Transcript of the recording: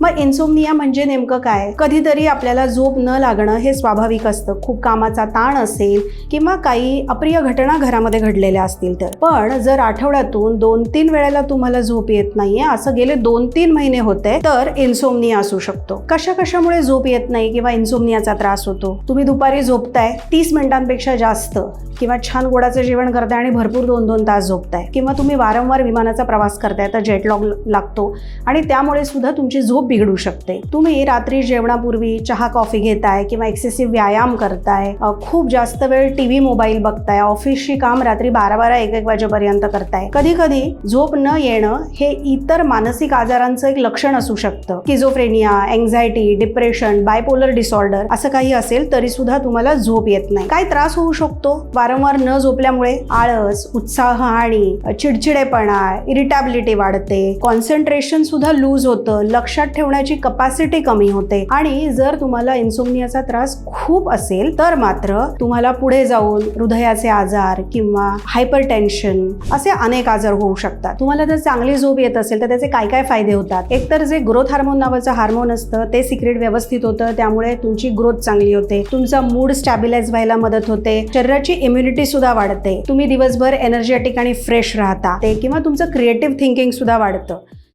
मग इन्सोमनिया म्हणजे नेमकं काय? कधीतरी आपल्याला झोप न लागणं हे स्वाभाविक असतं. खूप कामाचा ताण असेल किंवा काही अप्रिय घटना घरामध्ये घडलेल्या असतील तर. पण जर आठवड्यातून दोन तीन वेळेला तुम्हाला झोप येत नाहीये असं गेले दोन तीन महिने होते तर इन्सोमनिया असू शकतो. कशा कशामुळे झोप येत नाही किंवा इन्सोमनियाचा त्रास होतो? तुम्ही दुपारी झोपताय तीस मिनिटांपेक्षा जास्त. किंवा छान गोडाचं जेवण करताय आणि भरपूर दोन दोन तास झोपताय. किंवा तुम्ही वारंवार विमानाचा प्रवास करताय तर जेटलॉग लागतो. आणि त्यामुळे सुद्धा तुमची झोप बिघडू शकते. तुम्ही रात्री जेवणापूर्वी चहा कॉफी घेताय किंवा एक्सेसिव्ह व्यायाम करताय खूप जास्त वेळ टीव्ही मोबाईल बघताय ऑफिसची काम रात्री बारा बारा एक एक वाजेपर्यंत करताय. कधी कधी झोप न येणं हे इतर मानसिक आजारांचं एक लक्षण असू शकतं. Schizophrenia anxiety depression bipolar disorder असं काही असेल तरी सुद्धा तुम्हाला झोप येत नाही. काय त्रास होऊ शकतो. वारंवार न झोपल्यामुळे आळस उत्साह आणि चिडचिडेपणा इरिटॅबिलिटी वाढते. कॉन्सन्ट्रेशन सुद्धा लूज होतं. लक्षात ठेवण्याची कपॅसिटी कमी होते. आणि जर तुम्हाला इन्सोमनियाचा त्रास खूप असेल तर मात्र तुम्हाला पुढे जाऊन हृदयाचे आजार किंवा हायपर टेन्शन असे अनेक आजार होऊ शकतात. तुम्हाला जर चांगली झोप येत असेल तर त्याचे काय काय फायदे होतात? एकतर जे ग्रोथ हार्मोन नावाचं हार्मोन असतं ते सिक्रेट व्यवस्थित होतं. त्यामुळे तुमची ग्रोथ चांगली होते. तुमचा मूड स्टॅबिलाइज व्हायला मदत होते. शरीराची इम्युनिटी सुद्धा वाढते. तुम्ही दिवसभर एनर्जेटिक आणि फ्रेश राहता. ते किंवा तुमचं क्रिएटिव्ह थिंकिंग सुद्धा वाढतं.